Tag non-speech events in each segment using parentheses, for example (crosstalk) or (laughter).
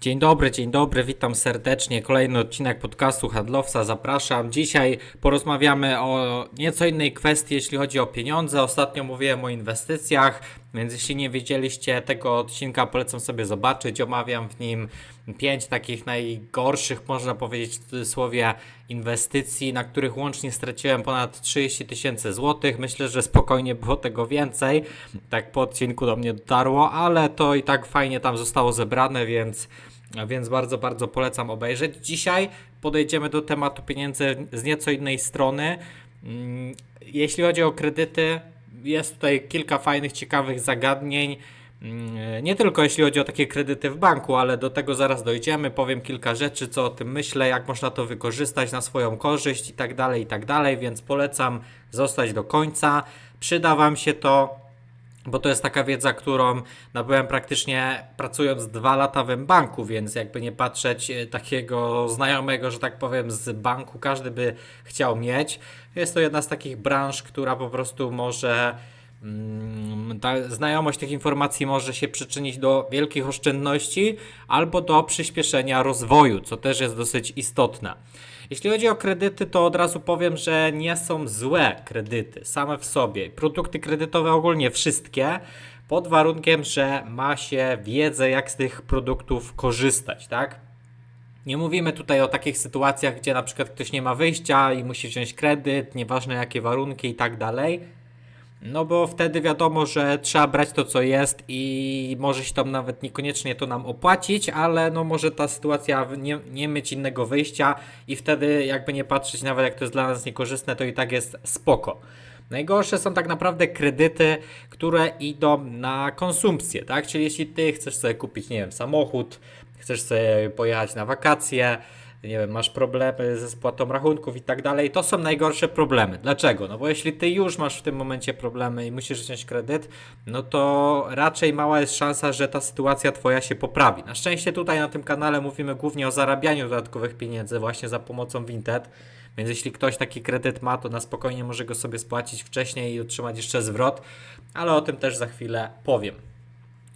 Dzień dobry, dzień dobry, witam serdecznie. Kolejny odcinek podcastu Handlowca, zapraszam. Dzisiaj porozmawiamy o nieco innej kwestii, jeśli chodzi o pieniądze. Ostatnio mówiłem o inwestycjach, więc jeśli nie wiedzieliście tego odcinka, polecam sobie zobaczyć. Omawiam w nim pięć takich najgorszych, można powiedzieć w cudzysłowie, inwestycji, na których łącznie straciłem ponad 30 tysięcy złotych. Myślę, że spokojnie było tego więcej. Tak po odcinku do mnie dotarło, ale to i tak fajnie tam zostało zebrane, więc więc bardzo, bardzo polecam obejrzeć. Dzisiaj podejdziemy do tematu pieniędzy z nieco innej strony. Mm, Jeśli chodzi o kredyty, jest tutaj kilka fajnych, ciekawych zagadnień. Mm, Nie tylko jeśli chodzi o takie kredyty w banku, ale do tego zaraz dojdziemy. Powiem kilka rzeczy, co o tym myślę, jak można to wykorzystać na swoją korzyść i tak dalej, i tak dalej, więc polecam zostać do końca. Przyda Wam się to bo to jest taka wiedza, którą nabyłem praktycznie pracując dwa lata w banku, więc jakby nie patrzeć e, takiego znajomego, że tak powiem, z banku każdy by chciał mieć. Jest to jedna z takich branż, która po prostu może. mm, Ta znajomość tych informacji może się przyczynić do wielkich oszczędności albo do przyspieszenia rozwoju, co też jest dosyć istotne. Jeśli chodzi o kredyty, to od razu powiem, że nie są złe kredyty same w sobie. Produkty kredytowe ogólnie wszystkie, pod warunkiem, że ma się wiedzę, jak z tych produktów korzystać, tak? Nie mówimy tutaj o takich sytuacjach, gdzie na przykład ktoś nie ma wyjścia i musi wziąć kredyt, nieważne jakie warunki i tak dalej. No bo wtedy wiadomo, że trzeba brać to, co jest i może się tam nawet niekoniecznie to nam opłacić, ale no może ta sytuacja nie, nie mieć innego wyjścia i wtedy jakby nie patrzeć nawet jak to jest dla nas niekorzystne, to i tak jest spoko. Najgorsze są tak naprawdę kredyty, które idą na konsumpcję, tak? Czyli jeśli ty chcesz sobie kupić, nie wiem, samochód, chcesz sobie pojechać na wakacje, nie wiem, masz problemy ze spłatą rachunków i tak dalej, to są najgorsze problemy. Dlaczego? No bo jeśli ty już masz w tym momencie problemy i musisz wziąć kredyt, no to raczej mała jest szansa, że ta sytuacja twoja się poprawi. Na szczęście tutaj na tym kanale mówimy głównie o zarabianiu dodatkowych pieniędzy właśnie za pomocą Vinted, więc jeśli ktoś taki kredyt ma, to na spokojnie może go sobie spłacić wcześniej i otrzymać jeszcze zwrot, ale o tym też za chwilę powiem.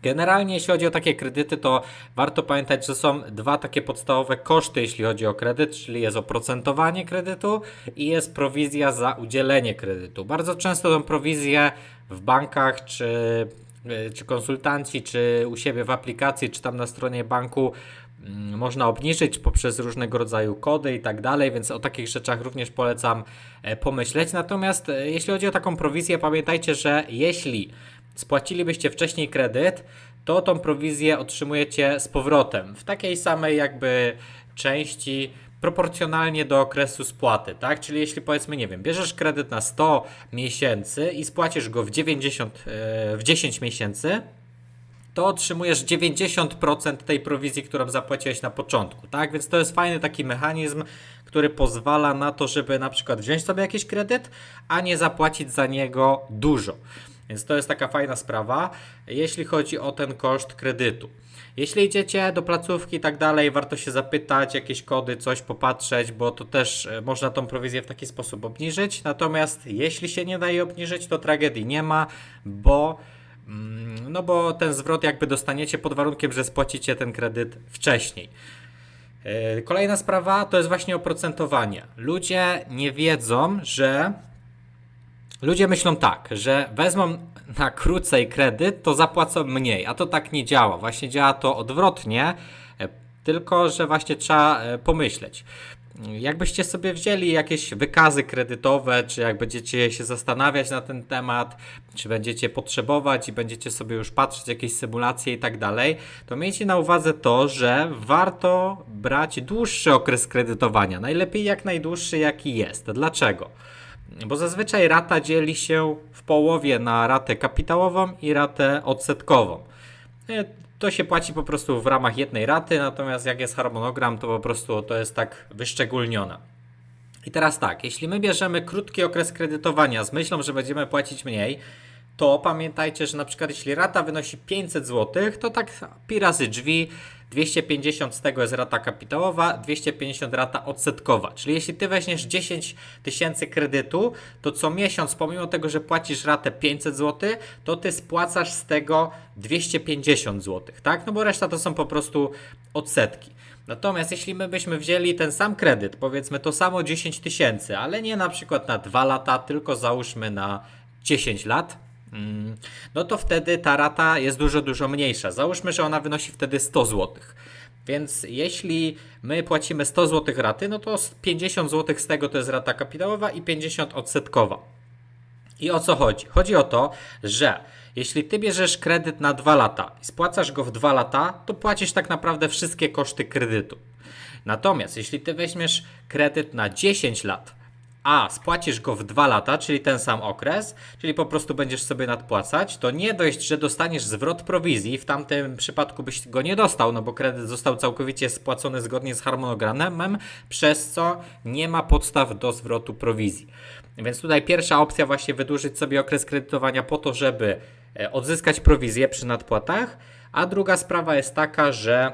Generalnie, jeśli chodzi o takie kredyty, to warto pamiętać, że są dwa takie podstawowe koszty, jeśli chodzi o kredyt, czyli jest oprocentowanie kredytu i jest prowizja za udzielenie kredytu. Bardzo często tą prowizję w bankach, czy, y, czy konsultanci, czy u siebie w aplikacji, czy tam na stronie banku mm, można obniżyć poprzez różnego rodzaju kody i tak dalej, więc o takich rzeczach również polecam e, pomyśleć. Natomiast e, jeśli chodzi o taką prowizję, pamiętajcie, że jeśli spłacilibyście wcześniej kredyt, to tą prowizję otrzymujecie z powrotem w takiej samej jakby części proporcjonalnie do okresu spłaty, tak? Czyli jeśli powiedzmy, nie wiem, bierzesz kredyt na 100 miesięcy i spłacisz go w 90 e, w 10 miesięcy, to otrzymujesz 90% tej prowizji, którą zapłaciłeś na początku, tak? Więc to jest fajny taki mechanizm, który pozwala na to, żeby na przykład wziąć sobie jakiś kredyt, a nie zapłacić za niego dużo. Więc to jest taka fajna sprawa, jeśli chodzi o ten koszt kredytu. Jeśli idziecie do placówki i tak dalej, warto się zapytać, jakieś kody, coś popatrzeć, bo to też e, można tą prowizję w taki sposób obniżyć. Natomiast jeśli się nie da jej obniżyć, to tragedii nie ma, bo Mm, No bo ten zwrot jakby dostaniecie pod warunkiem, że spłacicie ten kredyt wcześniej. Yy, Kolejna sprawa to jest właśnie oprocentowanie. Ludzie nie wiedzą, że. Ludzie myślą tak, że wezmą na krócej kredyt, to zapłacą mniej, a to tak nie działa. Właśnie działa to odwrotnie, e, tylko że właśnie trzeba e, pomyśleć. Jakbyście sobie wzięli jakieś wykazy kredytowe, czy jak będziecie się zastanawiać na ten temat, czy będziecie potrzebować i będziecie sobie już patrzeć jakieś symulacje i tak dalej, to miejcie na uwadze to, że warto brać dłuższy okres kredytowania. Najlepiej jak najdłuższy jaki jest. Dlaczego? Bo zazwyczaj rata dzieli się w połowie na ratę kapitałową i ratę odsetkową. E, To się płaci po prostu w ramach jednej raty, natomiast jak jest harmonogram, to po prostu to jest tak wyszczególnione. I teraz tak, jeśli my bierzemy krótki okres kredytowania z myślą, że będziemy płacić mniej, to pamiętajcie, że na przykład jeśli rata wynosi 500 zł, to tak pi razy drzwi, 250 z tego jest rata kapitałowa, 250 rata odsetkowa. Czyli jeśli ty weźmiesz 10 tysięcy kredytu, to co miesiąc, pomimo tego, że płacisz ratę 500 zł, to ty spłacasz z tego 250 zł, tak? No bo reszta to są po prostu odsetki. Natomiast jeśli my byśmy wzięli ten sam kredyt, powiedzmy to samo 10 tysięcy, ale nie na przykład na 2 lata, tylko załóżmy na 10 lat, no to wtedy ta rata jest dużo, dużo mniejsza. Załóżmy, że ona wynosi wtedy 100 zł. Więc jeśli my płacimy 100 zł raty, no to 50 zł z tego to jest rata kapitałowa i 50 odsetkowa. I o co chodzi? Chodzi o to, że jeśli ty bierzesz kredyt na 2 lata i spłacasz go w 2 lata, to płacisz tak naprawdę wszystkie koszty kredytu. Natomiast jeśli ty weźmiesz kredyt na 10 lat, a spłacisz go w 2 lata, czyli ten sam okres, czyli po prostu będziesz sobie nadpłacać, to nie dość, że dostaniesz zwrot prowizji, w tamtym przypadku byś go nie dostał, no bo kredyt został całkowicie spłacony zgodnie z harmonogramem, przez co nie ma podstaw do zwrotu prowizji. Więc tutaj pierwsza opcja właśnie wydłużyć sobie okres kredytowania po to, żeby e, odzyskać prowizję przy nadpłatach, a druga sprawa jest taka, że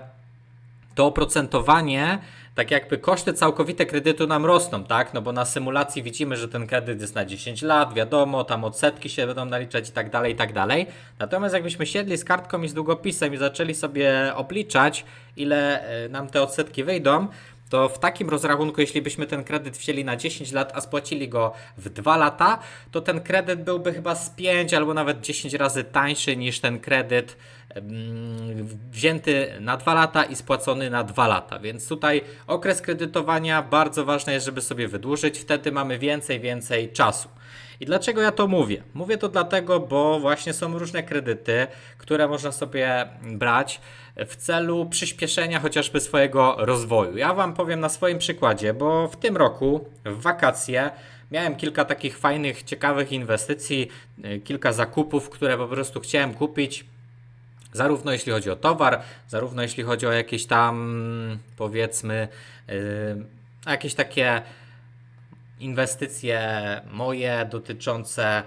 to oprocentowanie, tak jakby koszty całkowite kredytu nam rosną, tak? No bo na symulacji widzimy, że ten kredyt jest na 10 lat, wiadomo, tam odsetki się będą naliczać i tak dalej, i tak dalej. Natomiast jakbyśmy siedli z kartką i z długopisem i zaczęli sobie obliczać, ile e, nam te odsetki wyjdą, to w takim rozrachunku, jeśli byśmy ten kredyt wzięli na 10 lat, a spłacili go w 2 lata, to ten kredyt byłby chyba z 5 albo nawet 10 razy tańszy niż ten kredyt mm, wzięty na 2 lata i spłacony na 2 lata. Więc tutaj okres kredytowania bardzo ważne jest, żeby sobie wydłużyć, wtedy mamy więcej, więcej czasu. I dlaczego ja to mówię? Mówię to dlatego, bo właśnie są różne kredyty, które można sobie brać w celu przyspieszenia chociażby swojego rozwoju. Ja Wam powiem na swoim przykładzie, bo w tym roku, w wakacje, miałem kilka takich fajnych, ciekawych inwestycji, y, kilka zakupów, które po prostu chciałem kupić. Zarówno jeśli chodzi o towar, zarówno jeśli chodzi o jakieś tam, powiedzmy, yy, jakieś takie inwestycje moje dotyczące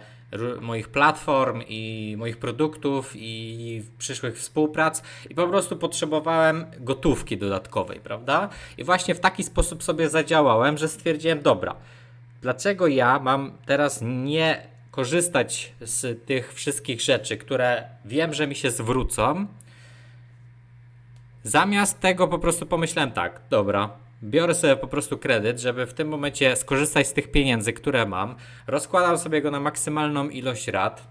moich platform i moich produktów i przyszłych współprac i po prostu potrzebowałem gotówki dodatkowej, prawda? I właśnie w taki sposób sobie zadziałałem, że stwierdziłem, dobra, dlaczego ja mam teraz nie korzystać z tych wszystkich rzeczy, które wiem, że mi się zwrócą, Zamiast tego po prostu pomyślałem tak, dobra, biorę sobie po prostu kredyt, żeby w tym momencie skorzystać z tych pieniędzy, które mam. Rozkładam sobie go na maksymalną ilość rat.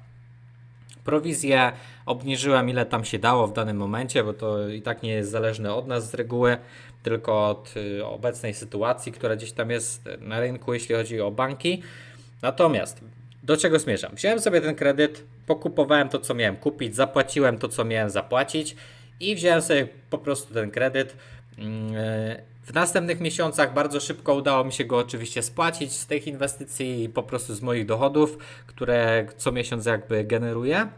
Prowizję obniżyłem ile tam się dało w danym momencie, bo to i tak nie jest zależne od nas z reguły, tylko od y, obecnej sytuacji, która gdzieś tam jest na rynku, jeśli chodzi o banki. Natomiast do czego zmierzam? Wziąłem sobie ten kredyt, pokupowałem to, co miałem kupić, zapłaciłem to, co miałem zapłacić i wziąłem sobie po prostu ten kredyt. E, W następnych miesiącach bardzo szybko udało mi się go oczywiście spłacić z tych inwestycji i po prostu z moich dochodów, które co miesiąc jakby generuję.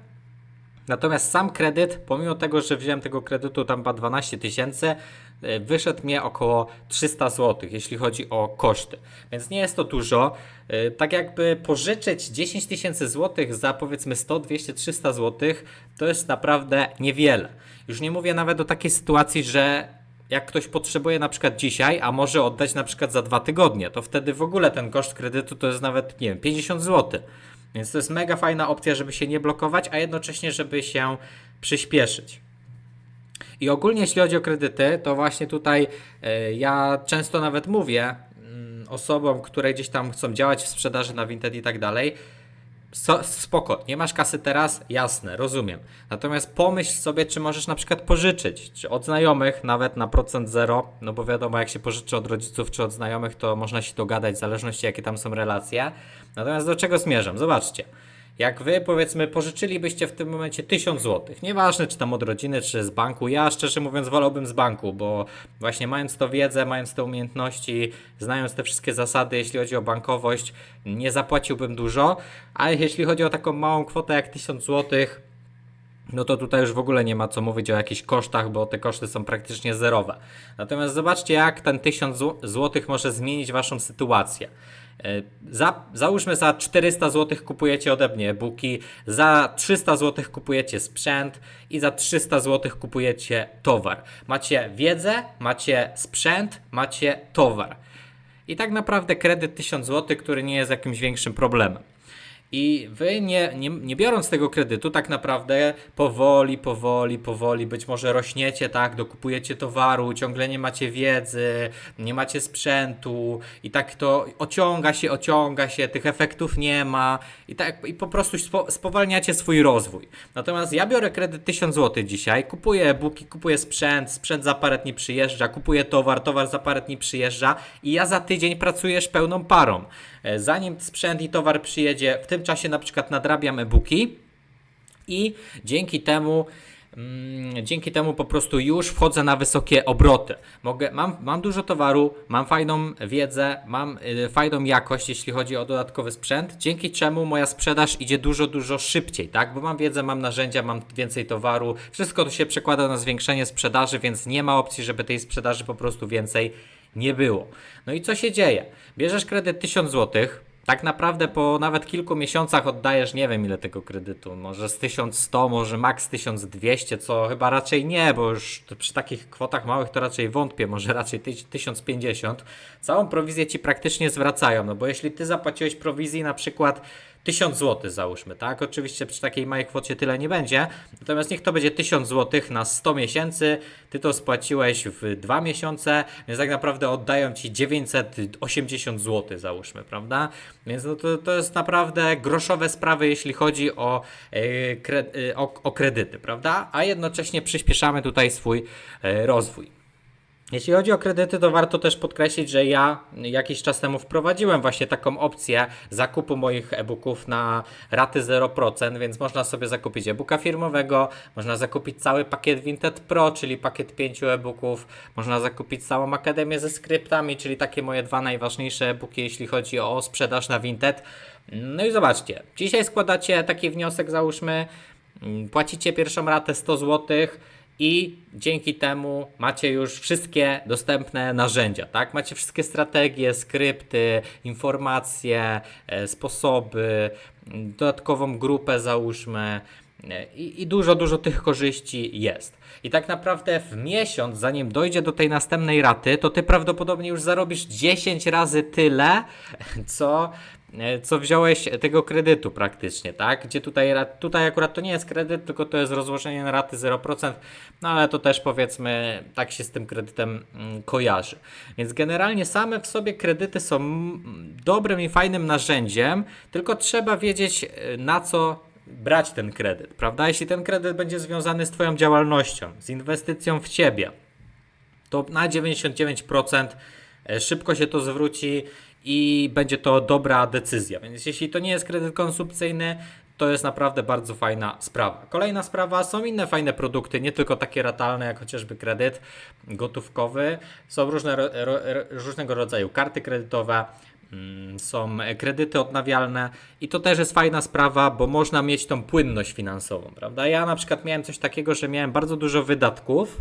Natomiast sam kredyt, pomimo tego, że wziąłem tego kredytu tam chyba 12 tysięcy, e, wyszedł mnie około 300 zł, jeśli chodzi o koszty. Więc nie jest to dużo. E, Tak jakby pożyczyć 10 tysięcy złotych za powiedzmy 100, 200, 300 złotych, to jest naprawdę niewiele. Już nie mówię nawet o takiej sytuacji, że jak ktoś potrzebuje na przykład dzisiaj, a może oddać na przykład za dwa tygodnie, to wtedy w ogóle ten koszt kredytu to jest nawet, nie wiem, 50 zł. Więc to jest mega fajna opcja, żeby się nie blokować, a jednocześnie, żeby się przyspieszyć. I ogólnie jeśli chodzi o kredyty, to właśnie tutaj e, ja często nawet mówię mm, osobom, które gdzieś tam chcą działać w sprzedaży na Vinted i tak dalej, so, spoko, nie masz kasy teraz? Jasne, rozumiem. Natomiast pomyśl sobie, czy możesz na przykład pożyczyć, czy od znajomych, nawet na procent zero, no bo wiadomo, jak się pożyczy od rodziców czy od znajomych, to można się dogadać w zależności jakie tam są relacje. Natomiast do czego zmierzam? Zobaczcie. Jak wy powiedzmy pożyczylibyście w tym momencie 1000 zł, nieważne czy tam od rodziny, czy z banku, ja szczerze mówiąc wolałbym z banku, bo właśnie mając to wiedzę, mając te umiejętności, znając te wszystkie zasady, jeśli chodzi o bankowość, nie zapłaciłbym dużo, a jeśli chodzi o taką małą kwotę jak 1000 zł, no to tutaj już w ogóle nie ma co mówić o jakichś kosztach, bo te koszty są praktycznie zerowe. Natomiast zobaczcie, jak ten 1000 zł może zmienić waszą sytuację. E, Za, załóżmy za 400 zł kupujecie ode mnie e-booki, za 300 zł kupujecie sprzęt i za 300 zł kupujecie towar. Macie wiedzę, macie sprzęt, macie towar. I tak naprawdę kredyt 1000 zł, który nie jest jakimś większym problemem. I wy nie, nie, nie biorąc tego kredytu, tak naprawdę powoli, powoli, powoli, być może rośniecie, tak, dokupujecie towaru, ciągle nie macie wiedzy, nie macie sprzętu i tak to ociąga się, ociąga się, tych efektów nie ma i tak i po prostu spo, spowalniacie swój rozwój. Natomiast ja biorę kredyt 1000 zł dzisiaj, kupuję e-booki, kupuję sprzęt, sprzęt za parę dni przyjeżdża, kupuję towar, towar za parę dni przyjeżdża i ja za tydzień pracujesz pełną parą. E, Zanim sprzęt i towar przyjedzie, w tym czasie na przykład nadrabiam e-booki i dzięki temu mm, dzięki temu po prostu już wchodzę na wysokie obroty. Mogę, mam, mam dużo towaru, mam fajną wiedzę, mam y, fajną jakość, jeśli chodzi o dodatkowy sprzęt, dzięki czemu moja sprzedaż idzie dużo, dużo szybciej, tak? Bo mam wiedzę, mam narzędzia, mam więcej towaru, wszystko to się przekłada na zwiększenie sprzedaży, więc nie ma opcji, żeby tej sprzedaży po prostu więcej nie było. No i co się dzieje? Bierzesz kredyt 1000 zł, tak naprawdę po nawet kilku miesiącach oddajesz nie wiem ile tego kredytu, może z 1100, może maks 1200, co chyba raczej nie, bo już przy takich kwotach małych to raczej wątpię, może raczej tyś- 1050. Całą prowizję ci praktycznie zwracają, no bo jeśli ty zapłaciłeś prowizji na przykład 1000 zł załóżmy, tak? Oczywiście przy takiej małej kwocie tyle nie będzie, natomiast niech to będzie 1000 zł na 100 miesięcy, ty to spłaciłeś w 2 miesiące, więc tak naprawdę oddają ci 980 zł załóżmy, prawda? Więc no to, to jest naprawdę groszowe sprawy, jeśli chodzi o, e, kre, e, o, o kredyty, prawda? A jednocześnie przyspieszamy tutaj swój e, rozwój. Jeśli chodzi o kredyty, to warto też podkreślić, że ja jakiś czas temu wprowadziłem właśnie taką opcję zakupu moich e-booków na raty 0%, więc można sobie zakupić e-booka firmowego, można zakupić cały pakiet Vinted Pro, czyli pakiet 5 e-booków, można zakupić całą akademię ze skryptami, czyli takie moje dwa najważniejsze e-booki, jeśli chodzi o sprzedaż na Vinted. No i zobaczcie, dzisiaj składacie taki wniosek, załóżmy, mm, płacicie pierwszą ratę 100 złotych i dzięki temu macie już wszystkie dostępne narzędzia, tak? Macie wszystkie strategie, skrypty, informacje, e, sposoby, dodatkową grupę załóżmy e, i, i dużo, dużo tych korzyści jest. I tak naprawdę w miesiąc, zanim dojdzie do tej następnej raty, to ty prawdopodobnie już zarobisz 10 razy tyle, co co wziąłeś tego kredytu praktycznie, tak? Gdzie tutaj, tutaj akurat to nie jest kredyt, tylko to jest rozłożenie na raty 0%, no ale to też powiedzmy tak się z tym kredytem mm, kojarzy. Więc generalnie same w sobie kredyty są mm, dobrym i fajnym narzędziem, tylko trzeba wiedzieć e, na co brać ten kredyt, prawda? Jeśli ten kredyt będzie związany z Twoją działalnością, z inwestycją w Ciebie, to na 99% e, szybko się to zwróci i będzie to dobra decyzja. Więc jeśli to nie jest kredyt konsumpcyjny, to jest naprawdę bardzo fajna sprawa. Kolejna sprawa, są inne fajne produkty, nie tylko takie ratalne, jak chociażby kredyt gotówkowy. Są różne, ro, różnego rodzaju karty kredytowe, mm, są kredyty odnawialne i to też jest fajna sprawa, bo można mieć tą płynność finansową, prawda? Ja na przykład miałem coś takiego, że miałem bardzo dużo wydatków,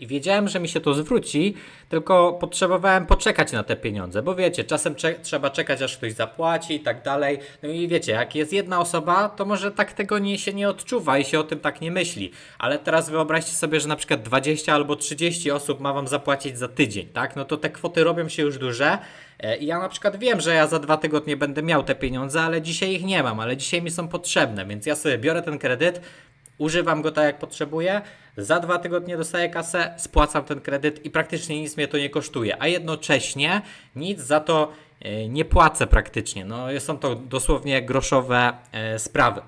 i wiedziałem, że mi się to zwróci, tylko potrzebowałem poczekać na te pieniądze, bo wiecie, czasem cze- trzeba czekać, aż ktoś zapłaci i tak dalej. No i wiecie, jak jest jedna osoba, to może tak tego nie, się nie odczuwa i się o tym tak nie myśli. Ale teraz wyobraźcie sobie, że na przykład 20 albo 30 osób ma wam zapłacić za tydzień, tak? No to te kwoty robią się już duże. E, I ja na przykład wiem, że ja za dwa tygodnie będę miał te pieniądze, ale dzisiaj ich nie mam, ale dzisiaj mi są potrzebne, więc ja sobie biorę ten kredyt, używam go tak jak potrzebuję, za dwa tygodnie dostaję kasę, spłacam ten kredyt i praktycznie nic mnie to nie kosztuje, a jednocześnie nic za to e, nie płacę praktycznie. No, są to dosłownie groszowe e, sprawy.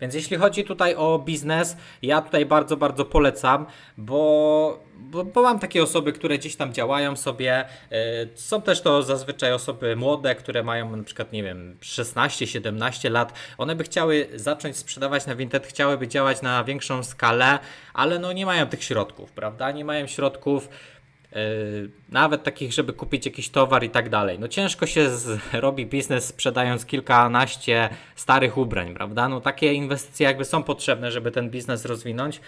Więc jeśli chodzi tutaj o biznes, ja tutaj bardzo, bardzo polecam, bo, bo, bo mam takie osoby, które gdzieś tam działają sobie. e, Są też to zazwyczaj osoby młode, które mają na przykład, nie wiem, 16-17 lat. One by chciały zacząć sprzedawać na Vinted, chciałyby działać na większą skalę, ale no nie mają tych środków, prawda? Nie mają środków. Yy, nawet takich, żeby kupić jakiś towar i tak dalej. No ciężko się z, (laughs) robi biznes sprzedając kilkanaście starych ubrań, prawda? No takie inwestycje jakby są potrzebne, żeby ten biznes rozwinąć.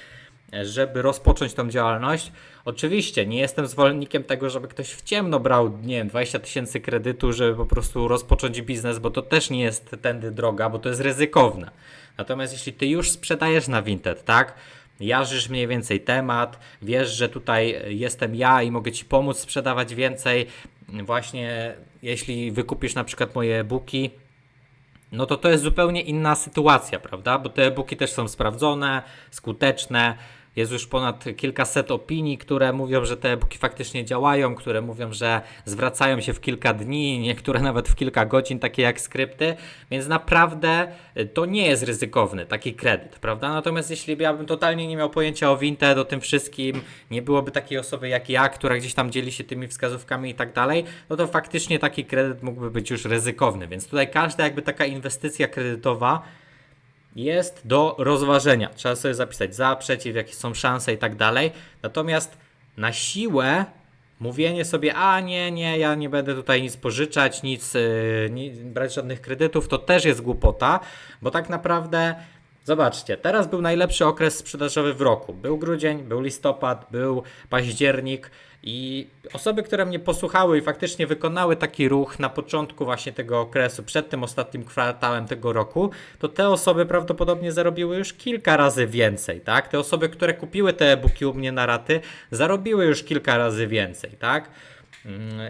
e, żeby rozpocząć tą działalność. Oczywiście nie jestem zwolennikiem tego, żeby ktoś w ciemno brał, nie wiem, 20 tysięcy kredytu, żeby po prostu rozpocząć biznes, bo to też nie jest tędy droga, bo to jest ryzykowne. Natomiast jeśli ty już sprzedajesz na Vinted, tak? Jarzysz mniej więcej temat, wiesz, że tutaj jestem ja i mogę ci pomóc sprzedawać więcej. Właśnie jeśli wykupisz na przykład moje e-booki, no to to jest zupełnie inna sytuacja, prawda? Bo te e-booki też są sprawdzone, skuteczne. Jest już ponad kilkaset opinii, które mówią, że te e-booki faktycznie działają, które mówią, że zwracają się w kilka dni, niektóre (laughs) nawet w kilka godzin, takie jak skrypty, więc naprawdę y, to nie jest ryzykowny taki kredyt, prawda? Natomiast jeśli ja bym totalnie nie miał pojęcia o Vinted, o tym wszystkim, nie byłoby takiej osoby jak ja, która gdzieś tam dzieli się tymi wskazówkami i tak dalej, no to faktycznie taki kredyt mógłby być już ryzykowny, więc tutaj każda jakby taka inwestycja kredytowa jest do rozważenia. Trzeba sobie zapisać za, przeciw, jakie są szanse i tak dalej. Natomiast na siłę mówienie sobie, a nie, nie, ja nie będę tutaj nic pożyczać, nic, yy, nie, brać żadnych kredytów, to też jest głupota, bo tak naprawdę. Zobaczcie, teraz był najlepszy okres sprzedażowy w roku. Był grudzień, był listopad, był październik i osoby, które mnie posłuchały i faktycznie wykonały taki ruch na początku właśnie tego okresu, przed tym ostatnim kwartałem tego roku, to te osoby prawdopodobnie zarobiły już kilka razy więcej, tak? Te osoby, które kupiły te e-booki u mnie na raty, zarobiły już kilka razy więcej, tak?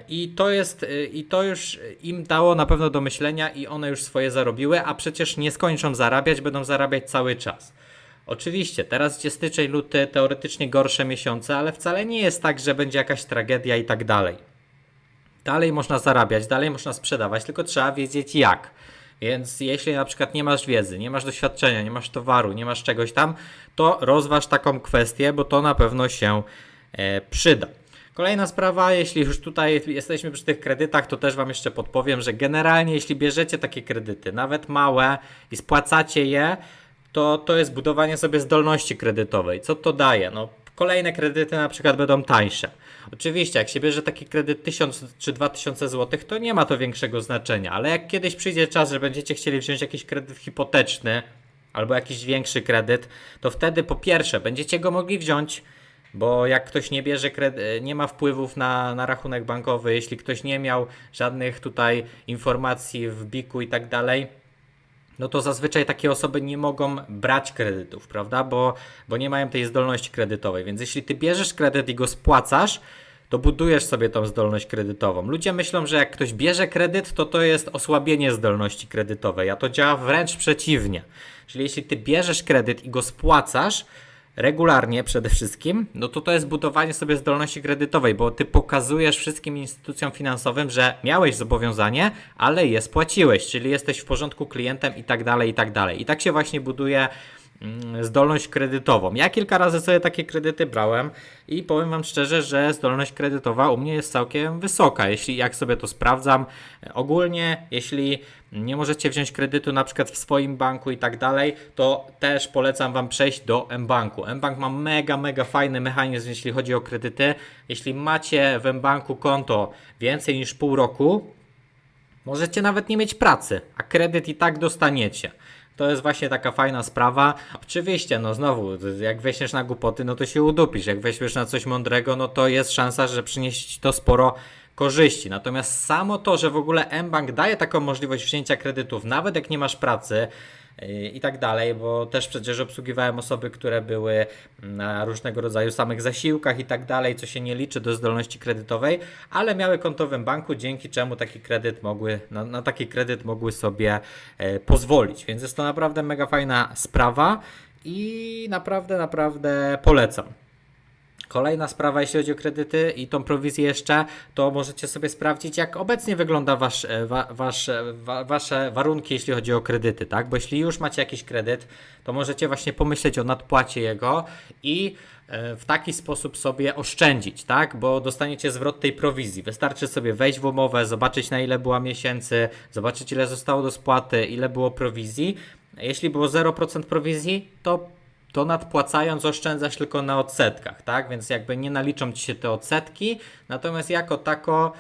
I to jest, y, i to już im dało na pewno do myślenia i one już swoje zarobiły, a przecież nie skończą zarabiać, będą zarabiać cały czas. Oczywiście, teraz gdzie styczeń, luty, teoretycznie gorsze miesiące, ale wcale nie jest tak, że będzie jakaś tragedia i tak dalej. Dalej można zarabiać, dalej można sprzedawać, tylko trzeba wiedzieć jak. Więc jeśli na przykład nie masz wiedzy, nie masz doświadczenia, nie masz towaru, nie masz czegoś tam, to rozważ taką kwestię, bo to na pewno się e, przyda. Kolejna sprawa, jeśli już tutaj jesteśmy przy tych kredytach, to też Wam jeszcze podpowiem, że generalnie jeśli bierzecie takie kredyty, nawet małe i spłacacie je, to to jest budowanie sobie zdolności kredytowej. Co to daje? No, kolejne kredyty na przykład będą tańsze. Oczywiście, jak się bierze taki kredyt 1000 czy 2000 zł, to nie ma to większego znaczenia, ale jak kiedyś przyjdzie czas, że będziecie chcieli wziąć jakiś kredyt hipoteczny albo jakiś większy kredyt, to wtedy po pierwsze będziecie go mogli wziąć, bo jak ktoś nie bierze kredy- nie ma wpływów na, na rachunek bankowy, jeśli ktoś nie miał żadnych tutaj informacji w biku i tak dalej, no to zazwyczaj takie osoby nie mogą brać kredytów, prawda? Bo, bo nie mają tej zdolności kredytowej. Więc jeśli ty bierzesz kredyt i go spłacasz, to budujesz sobie tą zdolność kredytową. Ludzie myślą, że jak ktoś bierze kredyt, to to jest osłabienie zdolności kredytowej, a to działa wręcz przeciwnie. Czyli jeśli ty bierzesz kredyt i go spłacasz, regularnie przede wszystkim, no to to jest budowanie sobie zdolności kredytowej, bo ty pokazujesz wszystkim instytucjom finansowym, że miałeś zobowiązanie, ale je spłaciłeś, czyli jesteś w porządku klientem i tak dalej, i tak dalej. I tak się właśnie buduje zdolność kredytową. Ja kilka razy sobie takie kredyty brałem i powiem Wam szczerze, że zdolność kredytowa u mnie jest całkiem wysoka. Jeśli jak sobie to sprawdzam, ogólnie, jeśli nie możecie wziąć kredytu na przykład w swoim banku i tak dalej, to też polecam Wam przejść do mBanku. mBank ma mega, mega fajny mechanizm, jeśli chodzi o kredyty. Jeśli macie w mBanku konto więcej niż pół roku, możecie nawet nie mieć pracy, a kredyt i tak dostaniecie. To jest właśnie taka fajna sprawa. Oczywiście, no znowu, jak weźmiesz na głupoty, no to się udupisz. Jak weźmiesz na coś mądrego, no to jest szansa, że przyniesie to sporo korzyści. Natomiast samo to, że w ogóle mBank daje taką możliwość wzięcia kredytów, nawet jak nie masz pracy, i tak dalej, bo też przecież obsługiwałem osoby, które były na różnego rodzaju samych zasiłkach i tak dalej, co się nie liczy do zdolności kredytowej, ale miały konto w banku, dzięki czemu taki kredyt mogły, na, na taki kredyt mogły sobie e, pozwolić. Więc jest to naprawdę mega fajna sprawa i naprawdę, naprawdę polecam. Kolejna sprawa, jeśli chodzi o kredyty i tą prowizję jeszcze, to możecie sobie sprawdzić, jak obecnie wygląda wasz, e, wa, wasz, e, wa, wasze warunki, jeśli chodzi o kredyty, tak? Bo jeśli już macie jakiś kredyt, to możecie właśnie pomyśleć o nadpłacie jego i e, w taki sposób sobie oszczędzić, tak? Bo dostaniecie zwrot tej prowizji. Wystarczy sobie wejść w umowę, zobaczyć na ile była miesięcy, zobaczyć ile zostało do spłaty, ile było prowizji. Jeśli było 0% prowizji, to to nadpłacając oszczędzasz tylko na odsetkach, tak? Więc jakby nie naliczą ci się te odsetki, natomiast jako tako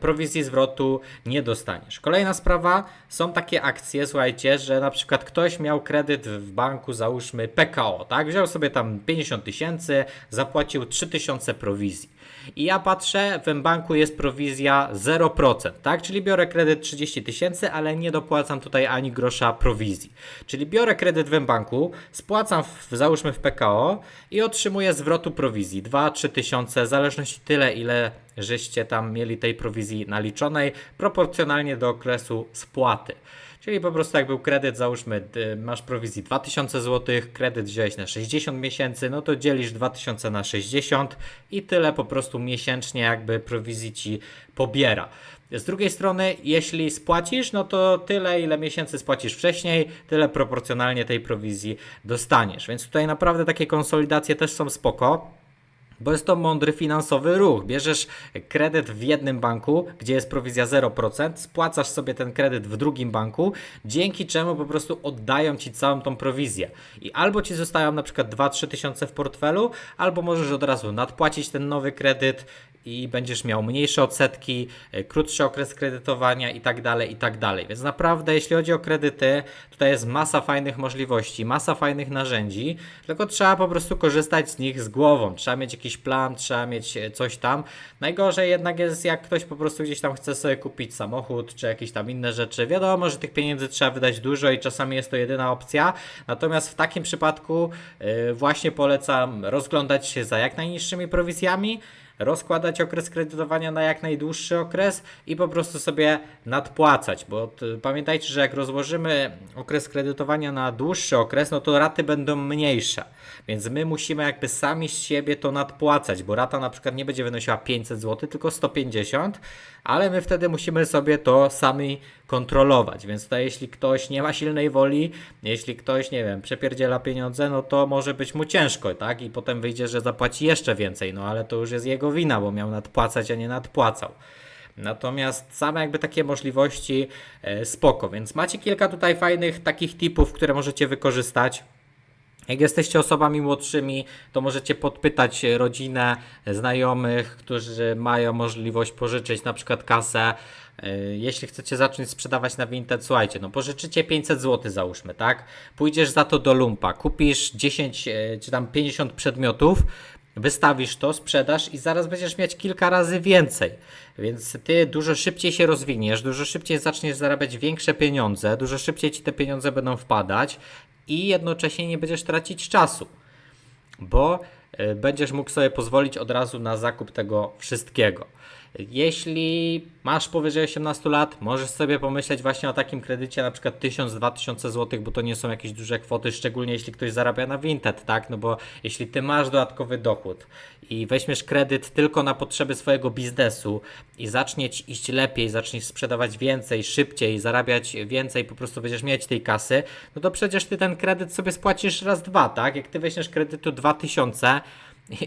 prowizji zwrotu nie dostaniesz. Kolejna sprawa, są takie akcje, słuchajcie, że na przykład ktoś miał kredyt w banku, załóżmy PKO, tak? Wziął sobie tam 50 tysięcy, zapłacił 3 tysiące prowizji. I ja patrzę, w tym banku jest prowizja 0%, tak? Czyli biorę kredyt 30 tysięcy, ale nie dopłacam tutaj ani grosza prowizji. Czyli biorę kredyt w banku, spłacam w, załóżmy w PKO i otrzymuję zwrotu prowizji 2-3 tysiące, w zależności tyle, ile żeście tam mieli tej prowizji naliczonej, proporcjonalnie do okresu spłaty. Czyli po prostu jak był kredyt, załóżmy, ty masz prowizji 2000 zł, kredyt wziąłeś na 60 miesięcy, no to dzielisz 2000 na 60 i tyle po prostu miesięcznie jakby prowizji ci pobiera. Z drugiej strony, jeśli spłacisz, no to tyle, ile miesięcy spłacisz wcześniej, tyle proporcjonalnie tej prowizji dostaniesz. Więc tutaj naprawdę takie konsolidacje też są spoko. Bo jest to mądry finansowy ruch. Bierzesz kredyt w jednym banku, gdzie jest prowizja 0%, spłacasz sobie ten kredyt w drugim banku, dzięki czemu po prostu oddają ci całą tą prowizję. I albo ci zostają na przykład 2-3 tysiące w portfelu, albo możesz od razu nadpłacić ten nowy kredyt i będziesz miał mniejsze odsetki, e, krótszy okres kredytowania i tak dalej, i tak dalej. Więc naprawdę, jeśli chodzi o kredyty, tutaj jest masa fajnych możliwości, masa fajnych narzędzi, tylko trzeba po prostu korzystać z nich z głową. Trzeba mieć jakiś plan, trzeba mieć e, coś tam. Najgorzej jednak jest, jak ktoś po prostu gdzieś tam chce sobie kupić samochód, czy jakieś tam inne rzeczy. Wiadomo, że tych pieniędzy trzeba wydać dużo i czasami jest to jedyna opcja. Natomiast w takim przypadku yy, właśnie polecam rozglądać się za jak najniższymi prowizjami rozkładać okres kredytowania na jak najdłuższy okres i po prostu sobie nadpłacać, bo pamiętajcie, że jak rozłożymy okres kredytowania na dłuższy okres, no to raty będą mniejsze, więc my musimy jakby sami z siebie to nadpłacać, bo rata na przykład nie będzie wynosiła 500 zł, tylko 150, ale my wtedy musimy sobie to sami kontrolować, więc to jeśli ktoś nie ma silnej woli, jeśli ktoś, nie wiem, przepierdziela pieniądze, no to może być mu ciężko, tak? I potem wyjdzie, że zapłaci jeszcze więcej, no ale to już jest jego wina, bo miał nadpłacać, a nie nadpłacał. Natomiast same jakby takie możliwości e, spoko, więc macie kilka tutaj fajnych takich tipów, które możecie wykorzystać. Jak jesteście osobami młodszymi, to możecie podpytać rodzinę, znajomych, którzy mają możliwość pożyczyć na przykład kasę. E, Jeśli chcecie zacząć sprzedawać na Vinted, słuchajcie, no pożyczycie 500 zł załóżmy, tak? Pójdziesz za to do lumpa, kupisz 10 e, czy tam 50 przedmiotów, wystawisz to, sprzedasz i zaraz będziesz mieć kilka razy więcej. Więc ty dużo szybciej się rozwiniesz, dużo szybciej zaczniesz zarabiać większe pieniądze, dużo szybciej ci te pieniądze będą wpadać i jednocześnie nie będziesz tracić czasu, bo y, będziesz mógł sobie pozwolić od razu na zakup tego wszystkiego. Jeśli masz powyżej 18 lat, możesz sobie pomyśleć właśnie o takim kredycie na przykład 1000-2000 zł, bo to nie są jakieś duże kwoty, szczególnie jeśli ktoś zarabia na Vinted, tak? No bo jeśli ty masz dodatkowy dochód i weźmiesz kredyt tylko na potrzeby swojego biznesu i zacznie ci iść lepiej, zaczniesz sprzedawać więcej, szybciej, zarabiać więcej, po prostu będziesz mieć tej kasy, no to przecież ty ten kredyt sobie spłacisz raz dwa, tak? Jak ty weźmiesz kredytu 2000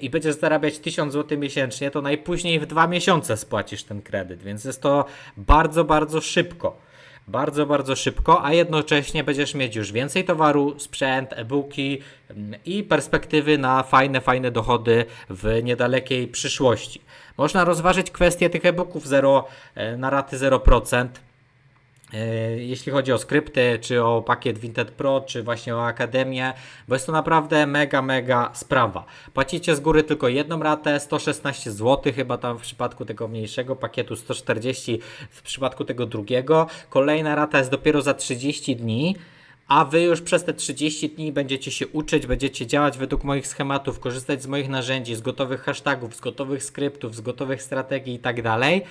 i będziesz zarabiać 1000 zł miesięcznie, to najpóźniej w dwa miesiące spłacisz ten kredyt, więc jest to bardzo, bardzo szybko. Bardzo, bardzo szybko, a jednocześnie będziesz mieć już więcej towaru, sprzęt, e-booki mm, i perspektywy na fajne, fajne dochody w niedalekiej przyszłości. Można rozważyć kwestię tych e-booków 0, e, na raty 0%. E, jeśli chodzi o skrypty, czy o pakiet Vinted Pro, czy właśnie o Akademię, bo jest to naprawdę mega, mega sprawa. Płacicie z góry tylko jedną ratę, 116 zł, chyba tam w przypadku tego mniejszego pakietu, 140 w przypadku tego drugiego. Kolejna rata jest dopiero za 30 dni. A wy już przez te 30 dni będziecie się uczyć, będziecie działać według moich schematów, korzystać z moich narzędzi, z gotowych hashtagów, z gotowych skryptów, z gotowych strategii i tak dalej.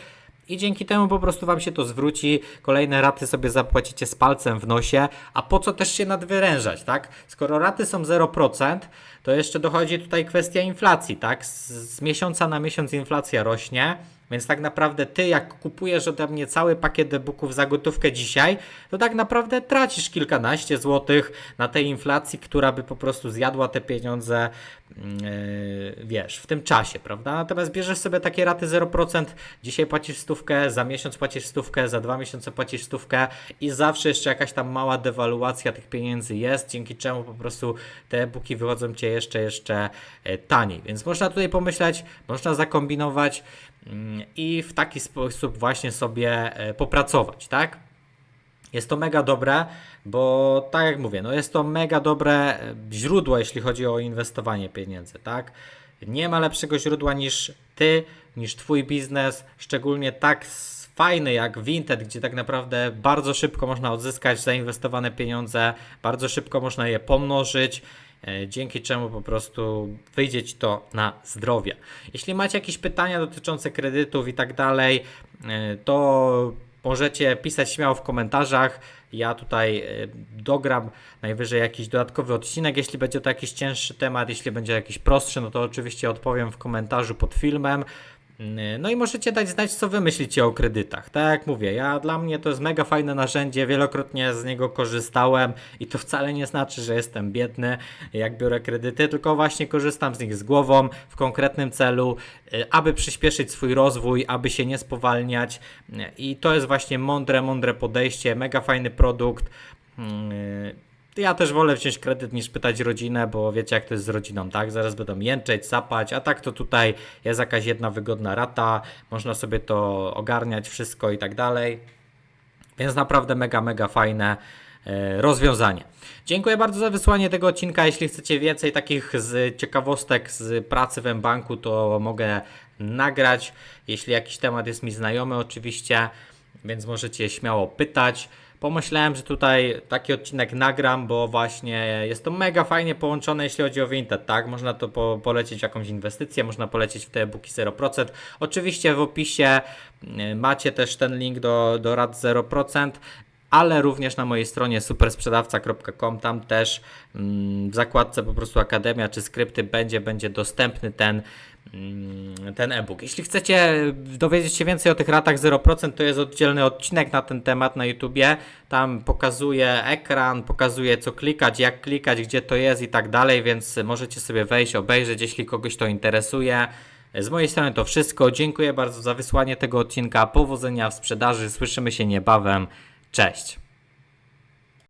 I dzięki temu po prostu Wam się to zwróci, kolejne raty sobie zapłacicie z palcem w nosie, a po co też się nadwyrężać, tak? Skoro raty są 0%, to jeszcze dochodzi tutaj kwestia inflacji, tak? Z, z miesiąca na miesiąc inflacja rośnie, więc tak naprawdę ty, jak kupujesz ode mnie cały pakiet e-booków za gotówkę dzisiaj, to tak naprawdę tracisz kilkanaście złotych na tej inflacji, która by po prostu zjadła te pieniądze yy, wiesz, w tym czasie, prawda? Natomiast bierzesz sobie takie raty 0%, dzisiaj płacisz stówkę, za miesiąc płacisz stówkę, za dwa miesiące płacisz stówkę i zawsze jeszcze jakaś tam mała dewaluacja tych pieniędzy jest, dzięki czemu po prostu te e-booki wychodzą cię jeszcze, jeszcze e, taniej. Więc można tutaj pomyśleć, można zakombinować i w taki sposób właśnie sobie e, popracować, tak? Jest to mega dobre, bo tak jak mówię, no jest to mega dobre e, źródło, jeśli chodzi o inwestowanie pieniędzy, tak? Nie ma lepszego źródła niż ty, niż twój biznes, szczególnie tak fajny jak Vinted, gdzie tak naprawdę bardzo szybko można odzyskać zainwestowane pieniądze, bardzo szybko można je pomnożyć dzięki czemu po prostu wyjdzie ci to na zdrowie. Jeśli macie jakieś pytania dotyczące kredytów i tak dalej, e, to możecie pisać śmiało w komentarzach. Ja tutaj e, dogram najwyżej jakiś dodatkowy odcinek, jeśli będzie to jakiś cięższy temat, jeśli będzie jakiś prostszy, no to oczywiście odpowiem w komentarzu pod filmem. Mm, No i możecie dać znać, co wy myślicie o kredytach. Tak jak mówię, ja dla mnie to jest mega fajne narzędzie, wielokrotnie z niego korzystałem i to wcale nie znaczy, że jestem biedny, jak biorę kredyty, tylko właśnie korzystam z nich z głową w konkretnym celu, y, aby przyspieszyć swój rozwój, aby się nie spowalniać. Y, I to jest właśnie mądre, mądre podejście, mega fajny produkt. Ja też wolę wziąć kredyt niż pytać rodzinę, bo wiecie jak to jest z rodziną, tak? Zaraz będą jęczeć, sapać, a tak to tutaj jest jakaś jedna wygodna rata, można sobie to ogarniać wszystko i tak dalej. Więc naprawdę mega, mega fajne e, rozwiązanie. Dziękuję bardzo za wysłanie tego odcinka. Jeśli chcecie więcej takich z ciekawostek z pracy w banku, to mogę nagrać. Jeśli jakiś temat jest mi znajomy, oczywiście, więc możecie śmiało pytać. Pomyślałem, że tutaj taki odcinek nagram, bo właśnie jest to mega fajnie połączone, jeśli chodzi o Vinted, tak? Można to po, polecieć w jakąś inwestycję, można polecieć w te e-booki 0%. Oczywiście w opisie y, macie też ten link do, do rad 0%, ale również na mojej stronie supersprzedawca.com, tam też mm, w zakładce po prostu Akademia czy skrypty będzie, będzie dostępny ten, ten e-book. Jeśli chcecie dowiedzieć się więcej o tych ratach 0%, to jest oddzielny odcinek na ten temat na YouTubie. Tam pokazuję ekran, pokazuję co klikać, jak klikać, gdzie to jest i tak dalej, więc możecie sobie wejść, obejrzeć, jeśli kogoś to interesuje. Z mojej strony to wszystko. Dziękuję bardzo za wysłanie tego odcinka. Powodzenia w sprzedaży. Słyszymy się niebawem. Cześć.